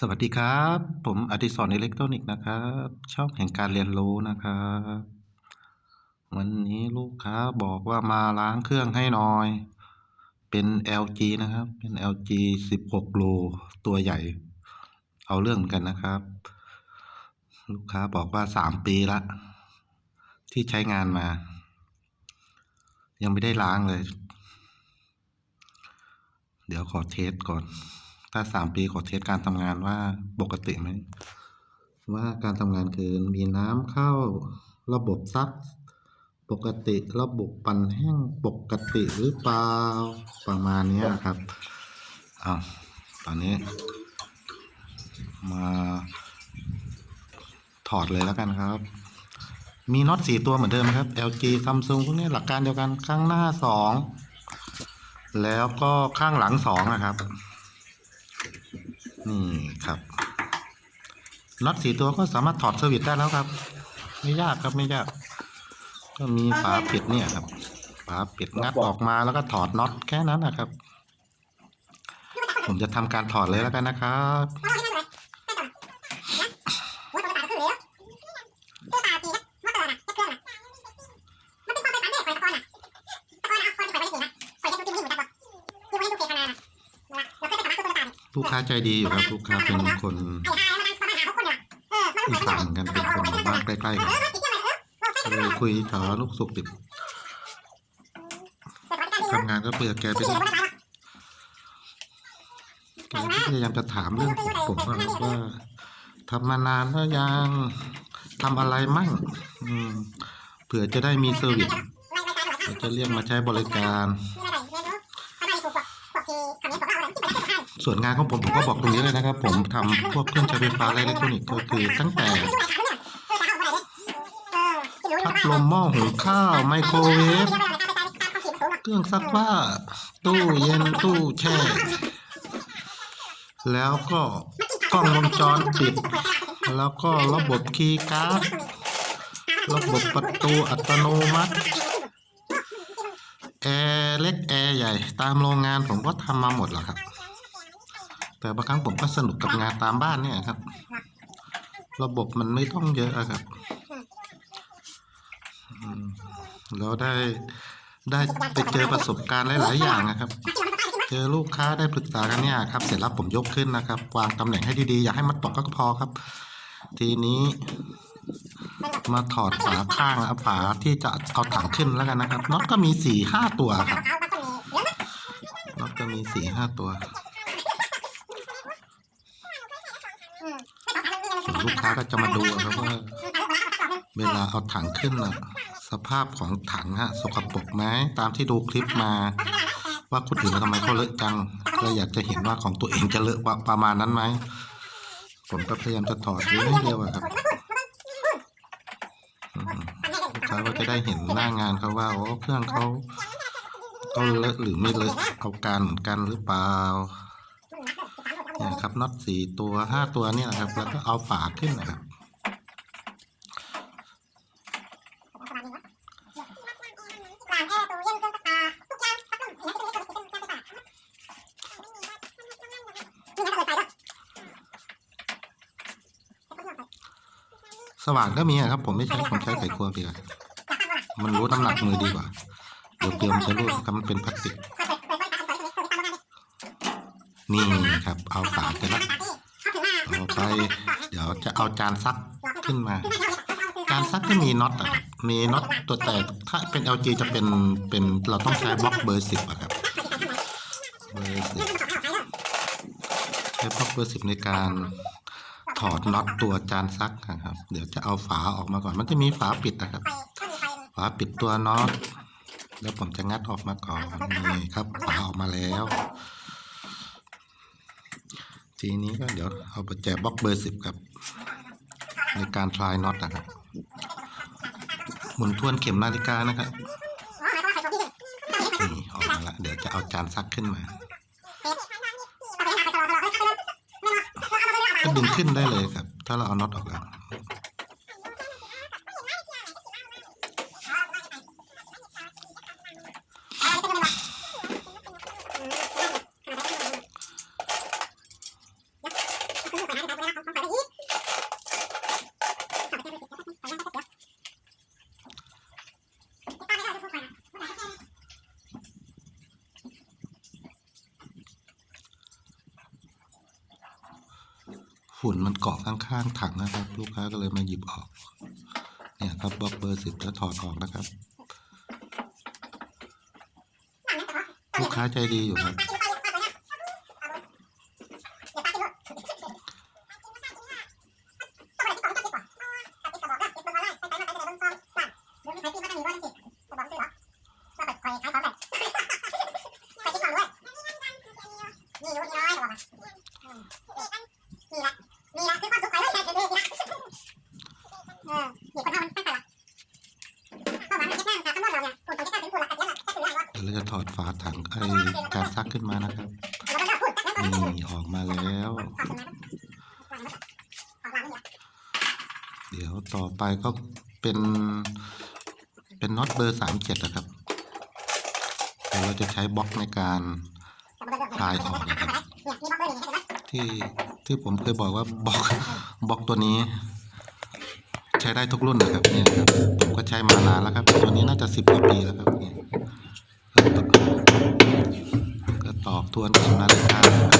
สวัสดีครับ ผมอดิศรอิเล็กทรอนิกส์นะครับ ช่องแห่งการเรียนรู้นะครับ วันนี้ลูกค้าบอกว่ามาล้างเครื่องให้หน่อย เป็น LG นะครับ เป็น LG 16 โล ตัวใหญ่ เอาเรื่องกันนะครับ ลูกค้าบอกว่า 3 ปีละ ที่ใช้งานมา ยังไม่ได้ล้างเลย เดี๋ยวขอเทสก่อน ถ้าสามปีขอเทสการทำงานว่าปกติไหม ว่าการทำงานคือมีน้ำเข้าระบบซัก ปกติระบบปั่นแห้งปกติหรือเปล่าประมาณนี้ครับอ้าวตอนนี้ มาถอดเลยแล้วกันครับ มีน็อตสี่ตัวเหมือนเดิมครับ LG Samsung พวกนี้หลักการเดียวกันข้างหน้าสองแล้วก็ข้างหลังสองนะครับ นี่ครับน็อตสี่ตัวก็สามารถถอดสวิตช์ได้แล้วครับ ไม่ยากครับไม่ยาก ก็มีฝาปิดเนี่ยครับฝาปิดงัดออกมาแล้วก็ถอดน็อตแค่นั้นนะครับ ผมจะทำการถอดเลยแล้วกันนะครับ ลูกค้าใจดีอยู่ครับลูกค้าเป็นคนอีสานกันเป็นคนบ้านใกล้ๆกันเลยคุยสารลูกสุขดิบทำงานก็เปลือกแกไปด้วยแกก็พยายามจะถามเรื่องผมว่าว่าทำมานานแล้วยังทำอะไรมั่งเผื่อจะได้มีเซอร์วิสจะเรียกมาใช้บริการ ส่วนงานของผมผมก็บอกตรงนี้เลยนะครับ ผมทำพวกเครื่องใช้ไฟฟ้าและอิเล็กทรอนิกส์ก็คือตั้งแต่พัดลมหม้อหุงข้าวไมโครเวฟเครื่องซักผ้าตู้เย็นตู้แช่ แล้วก็กล้องวงจรปิด แล้วก็ระบบคีย์การ์ดระบบประตูอัตโนมัติแอร์เล็กแอร์ใหญ่ ตามโรงงานผมก็ทำมาหมดแล้วครับ แต่บางครั้งผมก็สนุกกับงานตามบ้านเนี่ยครับ ระบบมันไม่ต้องเยอะครับอืมแล้วได้ได้ไปเจอประสบการณ์หลาย ๆ อย่างนะครับ เจอลูกค้าได้ปรึกษากันเนี่ยครับ เสร็จแล้วผมยกขึ้นนะครับ วางตำแหน่งให้ดี ๆ อย่าให้มันตกก็พอครับ ทีนี้ มาถอดฝาข้างฝาที่จะเอาถังขึ้นแล้วกันนะครับน็อตก็มีสี่ห้าตัวครับน็อตก็มีสี่ห้าตัวส่วน ลูกค้าก็จะมาดูครับว่าเวลาเอาถังขึ้นนะสภาพของถังฮะสกปรกไหมตามที่ดูคลิปมา ว่าคนอื่นทำไมเขาเลอะจังก็อยากจะเห็นว่าของตัวเองจะเลอะว่าประมาณนั้นไหมผมก็พยายามจะถอดเรื่อยเดียวอะครับลูกค้าก็จะได้เห็นหน้างานเขาว่าโอ้เครื่องเขาเขาเลอะหรือไม่เลอะเอาการเหมือนกันหรือเปล่า เนี่ยครับน็อตสี่ตัวห้าตัวเนี่ยนะครับ แล้วก็เอาฝาขึ้นนะครับสว่านก็มีอะครับ ผมไม่ใช้ผมใช้ไขควงดีกว่ามันรู้น้ำหนักมือดีกว่าเดี๋ยวเกลียมันจะรูดครับมันเป็นพลาสติก นี่ครับ เอาฝากันละเอาไป เดี๋ยวจะเอาจานซักขึ้นมา จานซักก็มีน็อตอะครับมีน็อตตัวแต่ถ้าเป็น LG จะเป็นเป็นเราต้องใช้บล็อกเบอร์สิบอะครับเบอร์สิบใช้บล็อกเบอร์สิบในการถอดน็อตตัวจานซักนะครับ เดี๋ยวจะเอาฝาออกมาก่อน มันจะมีฝาปิดนะครับ ฝาปิดตัวน็อต แล้วผมจะงัดออกมาก่อน นี่ครับ ฝาออกมาแล้ว ทีนี้ก็เดี๋ยวเอาไปแจบล็อกเบอร์สิบครับ ในการทลายน็อตนะครับ หมุนทวนเข็มนาฬิกานะครับนี่ออกมาละเดี๋ยวจะเอาจานซักขึ้นมาก็ดึงขึ้นได้เลยครับ ถ้าเราเอาน็อตออกแล้ว ฝุ่นมันเกาะ ข้างๆถังนะครับ ลูกค้าก็เลยมาหยิบออก เนี่ยครับบล็อกเบอร์สิบแล้วถอดออกนะครับ ลูกค้าใจดีอยู่ครับ เดี๋ยวเราจะถอดฝาถังไอการซักขึ้นมานะครับ นี่ออกมาแล้ว เดี๋ยวต่อไป ก็เป็นเป็นน็อตเบอร์สามเจ็ดนะครับเดี๋ยวเราจะใช้บล็อกในการคลายออกนะครับ ที่ที่ผมเคยบอกว่าบล็อกบล็อกตัวนี้ ใช้ได้ทุกรุ่นนะครับเนี่ยครับผมก็ใช้มานานแล้วครับ ตัวนี้น่าจะสิบกว่าปีแล้วครับเนี่ยก็ตอกทวนเข็มนาฬิกานะครับ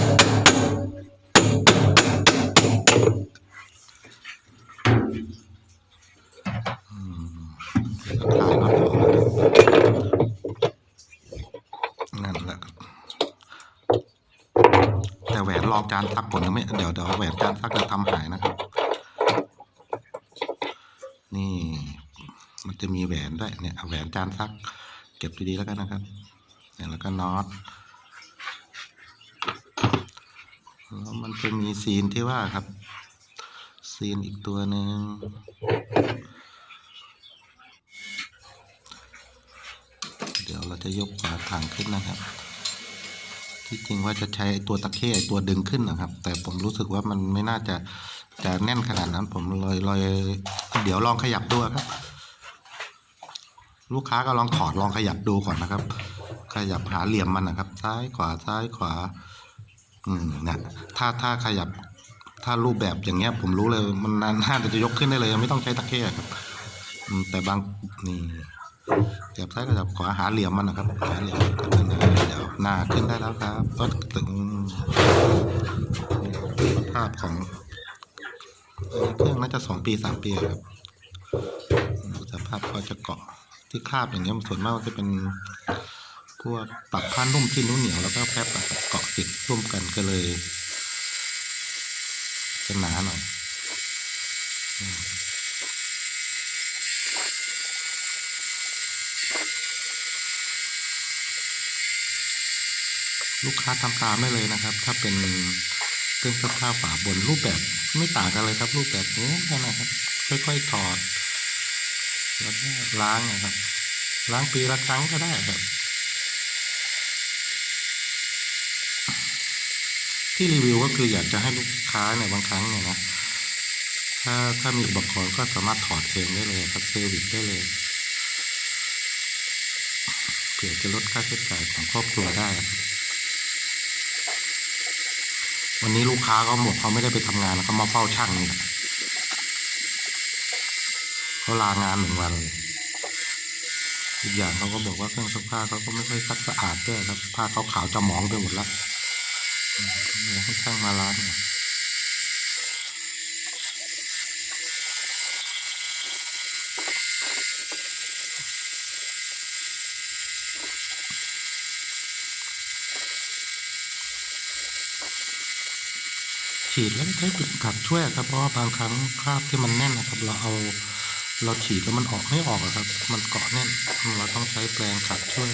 อืมแล้วก็คลายน็อตออกนะครับนั่นแหละครับ แต่แหวน ซักผมยังไม่เดี๋ยวเดี๋ยวแหวนจานซักจะทำหายนะครับ นี่ มันจะมีแหวนด้วยเนี่ยแหวนจานซัก เก็บดีๆแล้วกันนะครับเนี่ยแล้วก็น็อตแล้วมันจะมีซีนที่ว่าครับ ซีนอีกตัวหนึ่งเดี๋ยวเราจะยกฝาถังขึ้นนะครับ ที่จริงว่าจะใช้ตัวตะเข้ตัวดึงขึ้นนะครับ แต่ผมรู้สึกว่ามันไม่น่าจะจะแน่นขนาดนั้น ผมเลยเลยเดี๋ยวลองขยับดูครับ ลูกค้าก็ลองถอดลองขยับดูก่อนนะครับ ขยับหาเหลี่ยมมันนะครับ ซ้ายขวาซ้ายขวา อืมนะถ้าถ้าขยับถ้ารูปแบบอย่างเงี้ย ผมรู้เลยมันน่าจะยกขึ้นได้เลย ไม่ต้องใช้ตะเข้ครับแต่บางนี่ ขยับซ้ายขยับขวาหาเหลี่ยมมันนะครับหาเหลี่ยมมันนะเดี๋ยวหน้าขึ้นได้แล้วครับก็ถึงภาพของเครื่องน่าจะสองปีสามปีครับสภาพก็จะเกาะที่คาบอย่างเงี้ยส่วนมากจะเป็นพวกปรับผ้านุ่มที่นุ่นเหนียวแล้วก็แป๊บเกาะติดร่วมกันก็เลยจะหนาหน่อย ลูกค้าทำตามได้เลยนะครับ ถ้าเป็นเครื่องซักผ้าฝาบนรูปแบบไม่ต่างกันเลยครับ รูปแบบนี้นะครับ ค่อยๆถอด แล้วก็ล้างนะครับ ล้างปีละครั้งก็ได้ครับ ที่รีวิวก็คืออยากจะให้ลูกค้าเนี่ยบางครั้งเนี่ยนะถ้าถ้ามีอุปกรณ์ก็สามารถถอดเองได้เลยครับเซอร์วิสได้เลยเผื่อจะลดค่าใช้จ่ายของครอบครัวได้ครับ วันนี้ลูกค้าเขาบอกเขาไม่ได้ไปทำงานเขามาเฝ้าช่างนี่แหละเขาลางานหนึ่งวันเลยอีกอย่างเขาก็บอกว่าเครื่องซักผ้าเขาก็ไม่ค่อยซักสะอาดด้วยครับผ้าเขาขาวจะหมองไปหมดแล้วเดี๋ยวให้ช่างมาล้างเน่ย ฉีดแล้วใช้ปิดขัดช่วยครับเพราะว่าบางครั้งคราบที่มันแน่นนะครับ เราเอาเราฉีดแล้วมันออกไม่ออกครับ มันเกาะแน่นเราต้องใช้แปรงขัดช่วย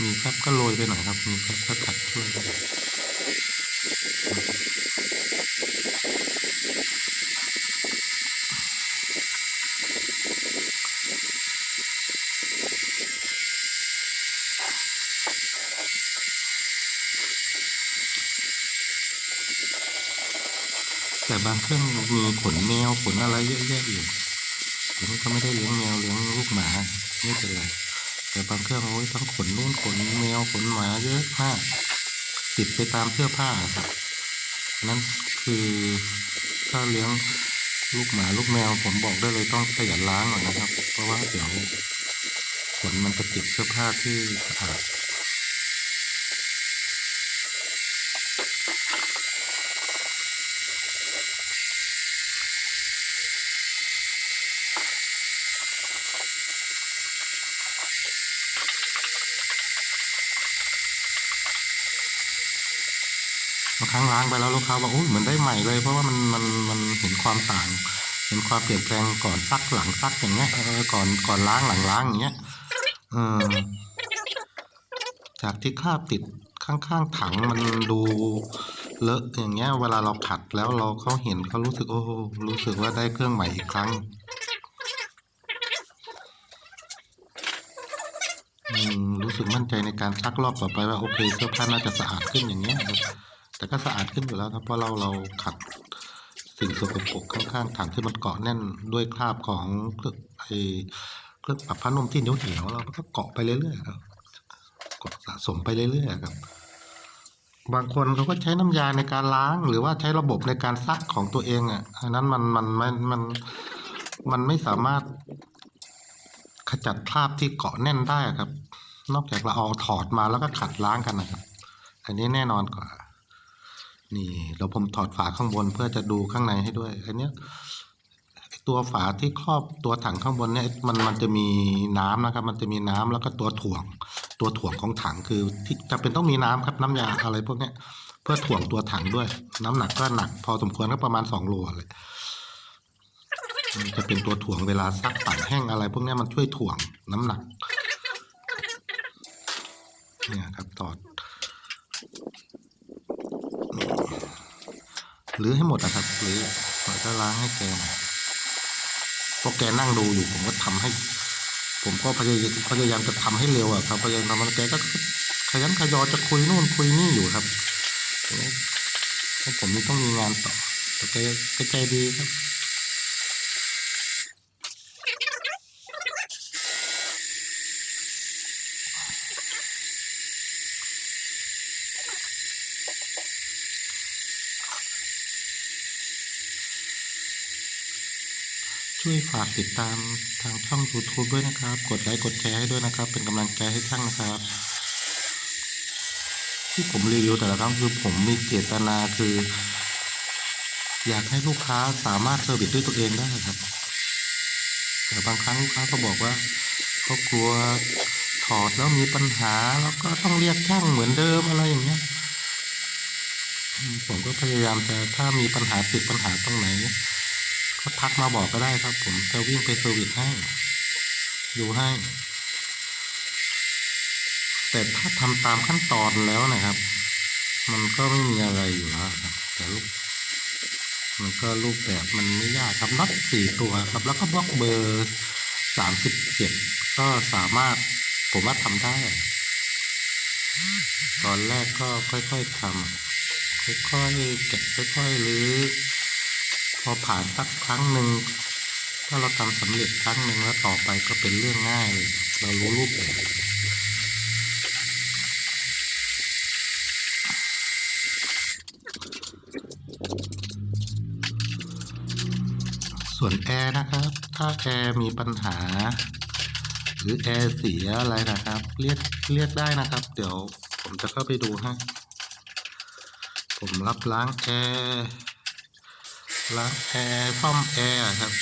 มีครับก็โรยไปหน่อยครับ มีครับก็ขัดช่วยครับางเครื่องมีขนแมวขนอะไรเยอะแยะอยู่ผมก็ไม่ได้เลี้ยงแมวเลี้ยงลูกหมาไม่เป็นไรแต่บางเครื่องโอ้ยทั้งขนนู่นขนแมวขนหมาเยอะมากติดไปตามเสื้อผ้าครับนั่นคือถ้าเลี้ยงลูกหมาลูกแมวผมบอกได้เลยต้องขยันล้างหน่อยนะครับ เพราะว่าเดี๋ยวขนมันจะติดเสื้อผ้าที่สะอาด ครั้งล้างไปแล้วลูกค้าบอกอุ้ยเหมือนได้ใหม่เลย เพราะว่ามันมันมันเห็นความต่าง เห็นความเปลี่ยนแปลงก่อนซักหลังซักอย่างเงี้ยเออก่อนก่อนล้างหลังล้างอย่างเงี้ยเออจากที่คราบติดข้างๆถังมันดูเลอะอย่างเงี้ย เวลาเราขัดแล้วเราเขาเห็นเขารู้สึกโอ้รู้สึกว่าได้เครื่องใหม่อีกครั้งรู้สึกมั่นใจในการซักรอบต่อไปว่าโอเคเสื้อผ้าน่าจะสะอาดขึ้นอย่างเงี้ย แต่ก็สะอาดขึ้นอยู่แล้วครับเพราะเราเราขัดสิ่งสกปรกข้างๆถังที่มันเกาะแน่นด้วยคราบของเครื่องไอ้เครื่องปรับผ้านุ่มที่เหนียวเหนียวๆเราก็เกาะไปเรื่อยๆครับเกาะสะสมไปเรื่อยๆครับ บางคนเขาก็ใช้น้ำยาในการล้าง หรือว่าใช้ระบบในการซักของตัวเองอะอันนั้นมันมันมันมันมันไม่สามารถขจัดคราบที่เกาะแน่นได้ครับ นอกจากเราเอาถอดมาแล้วก็ขัดล้างกันนะครับ อันนี้แน่นอนกว่า นี่เราผมถอดฝาข้างบนเพื่อจะดูข้างในให้ด้วยอันเนี้ยตัวฝาที่ครอบตัวถังข้างบนเนี่ยมันมันจะมีน้ำนะครับ มันจะมีน้ำแล้วก็ตัวถ่วง ตัวถ่วงของถังคือที่จะเป็นต้องมีน้ำครับน้ำยาอะไรพวกเนี้ยเพื่อถ่วงตัวถังด้วย น้ำหนักก็หนัก พอสมควรก็ประมาณสองโลเลยมันจะเป็นตัวถ่วงเวลาซักปั่นแห้งอะไร พวกนี้มันช่วยถ่วงน้ำหนัก เนี่ยครับตอด หรือให้หมดนะครับหรือเราจะล้างให้แกหน่อยพอแกนั่งดูอยู่ผมก็ทำให้ ผมก็พยายามพยายามจะทำให้เร็วอะครับพยายามทำให้แกก็ขยันขยอจะคุยนู่นคุยนี่อยู่ครับเพราะผมนี่ต้องมีงานต่อแต่แกแกใจดีครับ วยฝากติดตามทางช่อง YouTube ด้วยนะครับ กดไลค์กดแชร์ให้ด้วยนะครับ เป็นกำลังใจให้ช่างนะครับ ที่ผมรีวิวแต่ละครั้งคือผมมีเจตนาคือ อยากให้ลูกค้าสามารถเซอร์วิสด้วยตัวเองได้ครับ แต่บางครั้งลูกค้าก็บอกว่าเขากลัวถอดแล้วมีปัญหาแล้วก็ต้องเรียกช่างเหมือนเดิมอะไรอย่างเงี้ยผมก็พยายามจะถ้ามีปัญหาติดปัญหาตรงไหน ก็ทักมาบอกก็ได้ครับ ผมจะวิ่งไปเซอร์วิสให้ ดูให้ แต่ถ้าทำตามขั้นตอนแล้วนะครับ มันก็ไม่มีอะไรอยู่แล้วครับแต่ลูกมันก็รูปแบบมันไม่ยากครับน็อตสี่ตัวครับ แล้วก็บล็อกเบอร์สามสิบเจ็ดก็สามารถผมว่าทำได้ ตอนแรกก็ค่อยๆทำค่อยๆแกะค่อยๆรื้อ พอผ่านสักครั้งหนึ่งถ้าเราทำสำเร็จครั้งหนึ่งแล้วต่อไปก็เป็นเรื่องง่ายเลยเรารู้รูปแบบส่วนแอร์นะครับ ถ้าแอร์มีปัญหา หรือแอร์เสียอะไรนะครับ เรียกเรียกได้นะครับ เดี๋ยวผมจะเข้าไปดูให้ผมรับล้างแอร์ ล้างแอร์ซ่อมแอร์ครับ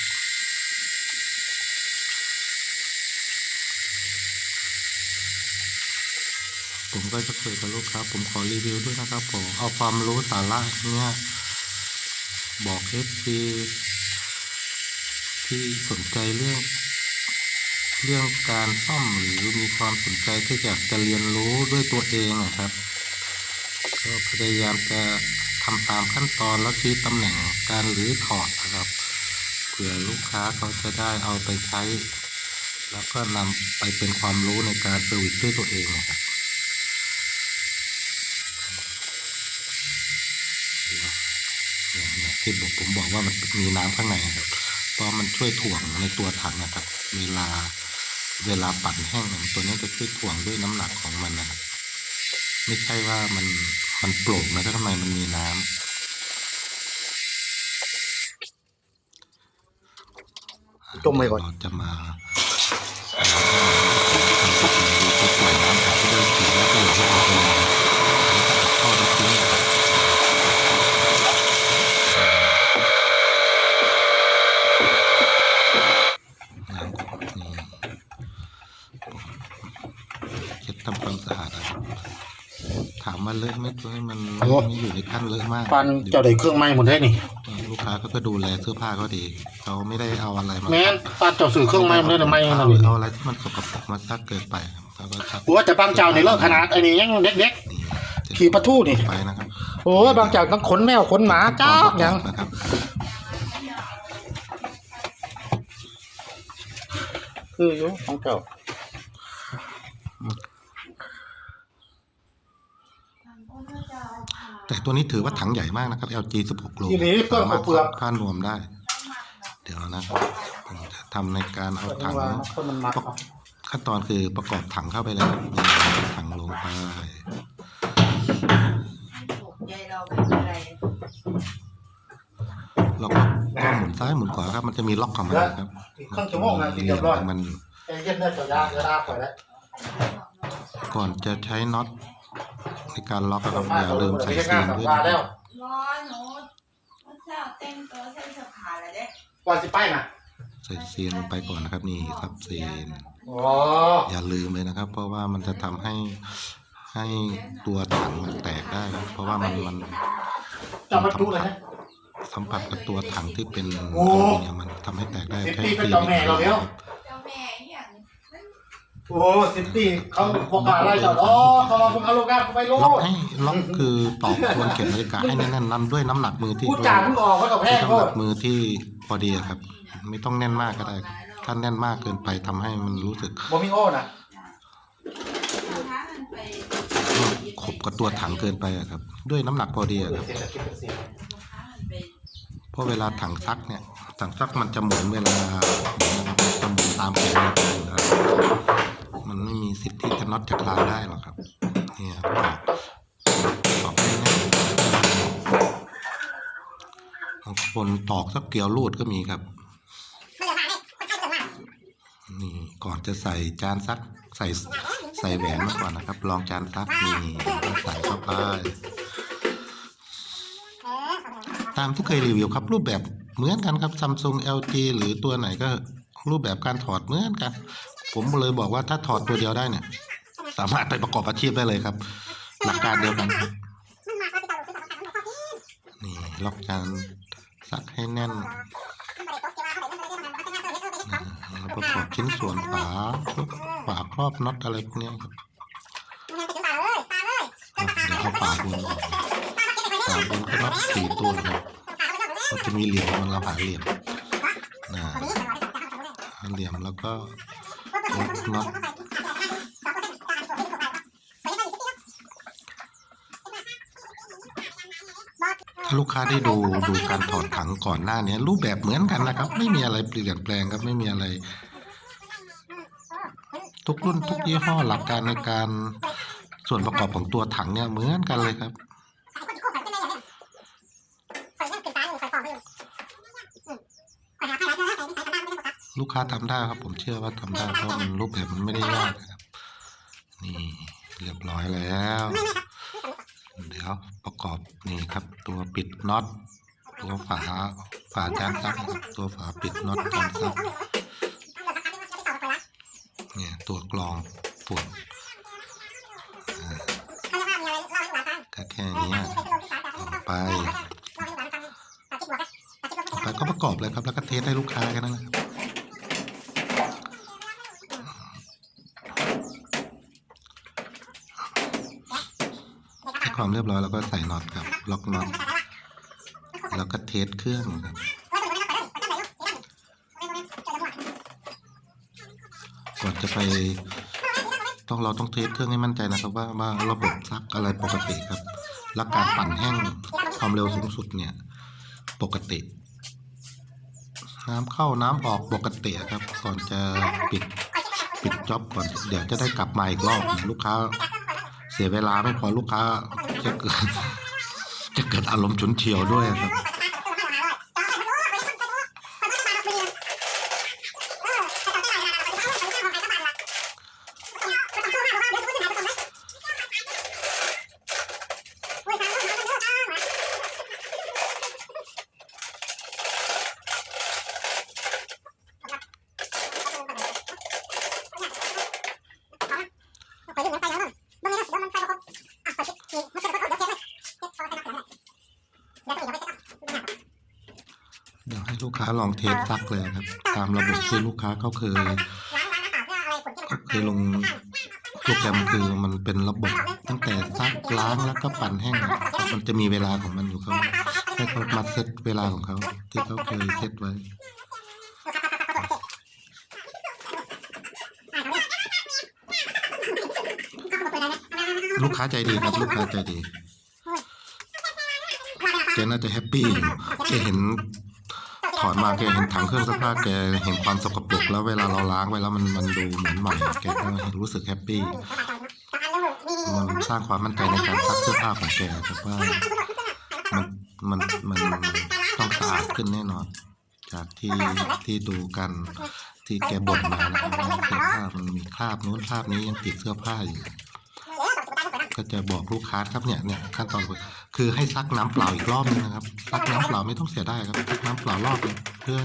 ผมก็จะคุยกับลูกค้าผมขอรีวิวด้วยนะครับผมเอาความรู้สาระเนี่ยบอกเอฟซีที่สนใจเรื่อง เรื่องการซ่อมหรือมีความสนใจที่อยากจะเรียนรู้ด้วยตัวเองนะครับ ก็พยายามจะ ทำตามขั้นตอนแล้วชี้ตำแหน่งการหรือถอดนะครับ เผื่อลูกค้าเขาจะได้เอาไปใช้ แล้วก็นำไปเป็นความรู้ในการเซอร์วิสด้วยตัวเองนะครับเนี่ยเนี่ยที่ผมบอกว่ามันมีน้ำข้างในครับเพราะมันช่วยถ่วงในตัวถังนะครับ เวลาเวลาปั่นแห้งตัวนี้จะช่วยถ่วงด้วยน้ำหนักของมันนะครับ ไม่ใช่ว่ามัน มันโปร่งแล้ทำไมมันมีน้ำต้มไปก่อนจะมา ถามมาเลอะไหมตัวนี้มันโอ้ไม่อยู่ในขั้นเลอะมากปันเจ้าได้เครื่องไม้หมดได้นี่ลูกค้าเขาก็ดูแลเสื้อผ้าเขาดีเขาไม่ได้เอาอะไรมาแม่นปันเจ้าซื้อเครื่องไม้หมดได้หรือไม่เอานะพี่เอาอะไรที่มันสกปรกมาซักเกินไปเขาก็ซักหัวจะบางเจ้านี่เลิกขนาดไอ้นี่ยังเด็กนี่ๆขี่ปะทู่นี่ไปนะครับโอ้ยบางเจ้าต้องขนแมวขนหมาจ้าบยังนะครับคืออยู่ของเจ้า แต่ตัวนี้ถือว่าถังใหญ่มากนะครับ LG 16โลทีนี้เปลือกสามารถเปลือกผ้านวมได้ เดี๋ยวนะครับผมจะทำในการเอาถังว่าคนมันมักเอาขั้นตอนคือประกอบถังเข้าไปเลยครับนี่ถังลงไป ยายเราไม่เป็นไรแล้วก็ก็หมุนซ้ายหมุนขวาครับ มันจะมีล็อกของมันนะครับอีกครึ่งชั่วโมงนะทีเดียวรอดมันไอ้เย็นได้เจ้ายาเดี๋ยวลาปล่อยแล้วก่อนจะใช้น็อต ในการล็อกนะครับอย่าลืมใส่ไม่ซีใช่นงานด้วยสัปดานะห์แล้วรอหนูมันเช้าเต็มตัวใส่เสื้อผ้าแล้วเด้ก่อนสิไปน่ะใส่ซีนลงไปก่อนนะครับ นี่ครับซีนอ๋ออย่าลืมเลยนะครับ เพราะว่ามันจะทำให้ให้ตัวถังมันแตกได้ครับเพราะว่ามันมันจะมาจุเลยนะสัมผัสกับตัวถังที่เป็นโอ้อลูมิเนียมมันทำให้แตกได้สิบใช้ปีเป็นซีนเจ้าแม่เราแล้ว เจ้าแม่อหย่างนั้น โอ้สิบปีเขาบอกกล้าอะไรเจ้าอ๋อเขาลองเอาลูกกาไปโลล็อกดให้ล็อกคือตอกทวนเข็มนาฬิกาให้แน่นๆนำด้วยน้ำหนักมือที่พูดจาเพิ่งออกไว้กับแพงน้ำโลหนัดกมือที่พอดีอะครับ ไม่ต้องแน่นมากก็ได้ครับถ้าแน่นมากเกินไปทำให้มันรู้สึกบ่มีโอ้น่ะถ้ามันไปขบกับตัวถังเกินไปอะครับ ด้วยน้ำหนักพอดีอะครับเศรษฐกิจเป็นเสียถ้ามันไปเพราะเวลาถังซักเนี่ยถังซักมันจะหมุนเวลาหมุนนะครับจะหมุนตามแผนนะครับ มันไม่มีสิทธิ์ที่จะน็อตจะคลายได้หรอกครับเนี่ยครับตอกให้แน่นบางคนตอกสักเกลียวรูดก็มีครับ นี่ก่อนจะใส่จานซักใส่ใส่แหวนมาก่อนนะครับ ลองจานซักนี่ใส่เข้าไปตามที่เคยรีวิวครับ รูปแบบเหมือนกันครับ Samsung LG หรือตัวไหนก็รูปแบบการถอดเหมือนกัน ผมเลยบอกว่าถ้าถอดตัวเดียวได้เนี่ย สามารถไปประกอบอาชีพได้เลยครับ หลักการเดียวกันครับนี่ล็อกจานซักให้แน่นนะแล้วประกอบชิ้นส่วนฝาฝาครอบน็อตอะไรพวกเนี้ยครับอะเดี๋ยวเอาฝาบนก่อนฝาบนก็น็อตสี่ตัวครับก็จะมีเหลี่ยมมันเราหาเหลี่ยมนะหาเหลี่ยมแล้วก็ ม็อกถ้าลูกค้าได้ดูดูการถอดถังก่อนหน้านี้รูปแบบเหมือนกันนะครับ ไม่มีอะไรเปลี่ยนแปลงครับไม่มีอะไร ทุกรุ่นทุกยี่ห้อหลักการในการส่วนประกอบของตัวถังเนี่ยเหมือนกันเลยครับ ลูกค้าทำได้ครับ ผมเชื่อว่าทำได้เพราะมันรูปแบบมันไม่ได้ยากนะครับ นี่เรียบร้อยแล้ว เดี๋ยวประกอบนี่ครับ ตัวปิดน็อตตัวฝาฝาจานซักนะครับตัวฝาปิดน็อตจานซักเนี่ยตัวกรองฝุ่นอ่าก็แค่นี้ต่อไปไปก็ประกอบเลยครับแล้วก็เทสให้ลูกค้ากันนะครับ ห้ความเรียบร้อยแล้วก็ใส่น็อตครับ ล็อกน็อต แล้วก็เทสเครื่องครับก่อนจะไป ต้องเราต้องเทสเครื่องให้มั่นใจนะครับว่าว่าระบบซักอะไรปกติครับและการปั่นแห้งความเร็วสูงสุดเนี่ย ปกติ น้ำเข้าน้ำออกปกติครับ ก่อนจะปิดปิดจ็อบก่อน เดี๋ยวจะได้กลับมาอีกรอบลูกค้า เสียเวลาไม่พอลูกค้า จะเกิดจะเกิดอารมณ์ฉุนเฉียวด้วยครับ ลูกค้าลองเทสซักเลยครับ ตามระบบที่ลูกค้าเขาเคยเคยลงโปรแกรมคือมันเป็นระบบตั้งแต่ซักล้างแล้วก็ปั่นแห้งอะมันจะมีเวลาของมันอยู่เขาให้เขามาเซตเวลาของเขาที่เขาเคยเซตไว้ลูกค้าใจดีครับ ลูกค้าใจดีแกน่าจะแฮปปี้อยู่แกเห็น ถอดมาแกเห็นถังเครื่องซักผ้าแกเห็นความสกปรกแล้วเวลาเราล้างไปแล้วมันมันดูเหมือนใหม่แกก็รู้สึกแฮปปี้มันสร้างความมั่นใจในการซักเสื้อผ้าของแกครับว่ามันมันมันต้องสะอาดขึ้นแน่นอน จากที่ที่ดูกันที่แกบ่นมานะครับว่าเสื้อผ้ามันมีคราบนู้นคราบนี้ยังติดเสื้อผ้าอยู่ก็จะบอกลูกค้าครับเนี่ยเนี่ยขั้นตอน คือให้ซักน้ำเปล่าอีกรอบนึงนะครับซักน้ำเปล่าไม่ต้องเสียได้ครับซักน้ำเปล่ารอบเลยเพื่อ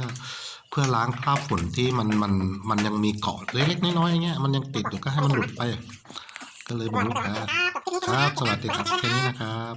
เพื่อล้างคราบฝุ่นที่มันมันมันยังมีเกาะเล็กๆน้อยๆอย่างเงี้ยมันยังติดอยู่ก็ให้มันหลุดไป ก็เลยบอกลูกค้าครับสวัสดีครับแค่นี้นะครับ